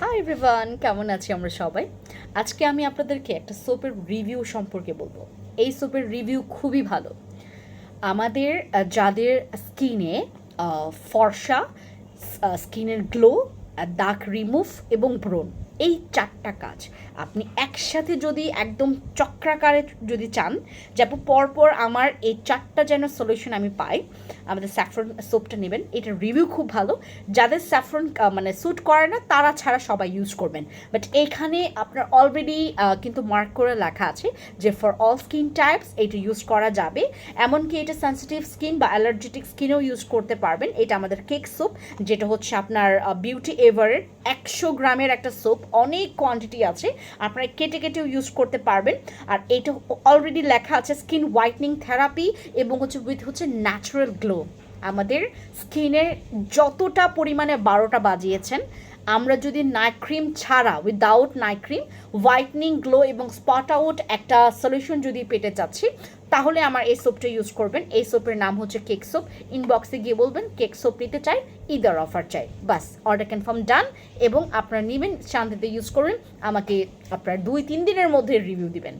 High Rivan কেমন আছি আমরা সবাই? আজকে আমি আপনাদেরকে একটা সোপের রিভিউ সম্পর্কে বলব। এই সোপের রিভিউ খুবই ভালো। আমাদের যাদের স্কিনে ফর্সা স্কিনের গ্লো দাগ রিমুভ এবং ব্রণ। এই চারটা কাজ। আপনি একসাথে যদি একদম চক্রাকারে যদি চান যেমন পরপর আমার এই চারটা যেন সলিউশন আমি পাই, আমাদের স্যাফরন সোপটা নেবেন। এটা রিভিউ খুব ভালো। যাদের স্যাফরন মানে স্যুট করে না, তারা ছাড়া সবাই ইউজ করবেন। বাট এইখানে আপনার অলরেডি কিন্তু মার্ক করে লেখা আছে যে ফর অল স্কিন টাইপস এটা ইউজ করা যাবে। এমনকি এটা সেন্সিটিভ স্কিন বা অ্যালার্জেটিক স্কিনেও ইউজ করতে পারবেন। এটা আমাদের কেক সোপ যেটা হচ্ছে আপনার বিউটি এভারের একশো গ্রামের একটা সোপ অনেক কোয়ান্টিটি আছে। আপনারা কেটে কেটেও ইউজ করতে পারবেন। আর এটা অলরেডি লেখা আছে স্কিন হোয়াইটনিং থেরাপি এবং হচ্ছে উইথ হচ্ছে ন্যাচারাল গ্লো আমাদের স্কিনের যতটা পরিমাণে বারোটা বাজিয়েছেন আমরা যদি নাইট ক্রিম ছাড়া without night cream whitening glow এবং স্পট আউট একটা সলিউশন যদি পেতে চাচ্ছি, তাহলে আমার এই সোপটা ইউজ করবেন। এই সোপের নাম হচ্ছে কেক সোপ ইনবক্সে গিয়ে বলবেন কেক সোপ নিতে চাই ইদার অফার চাই। বাস অর্ডার কনফার্ম ডান এবং আপনারা নেবেন, শান্তিতে ইউজ করবেন। আমাকে আপনার দুই তিন দিনের মধ্যে রিভিউ দিবেন।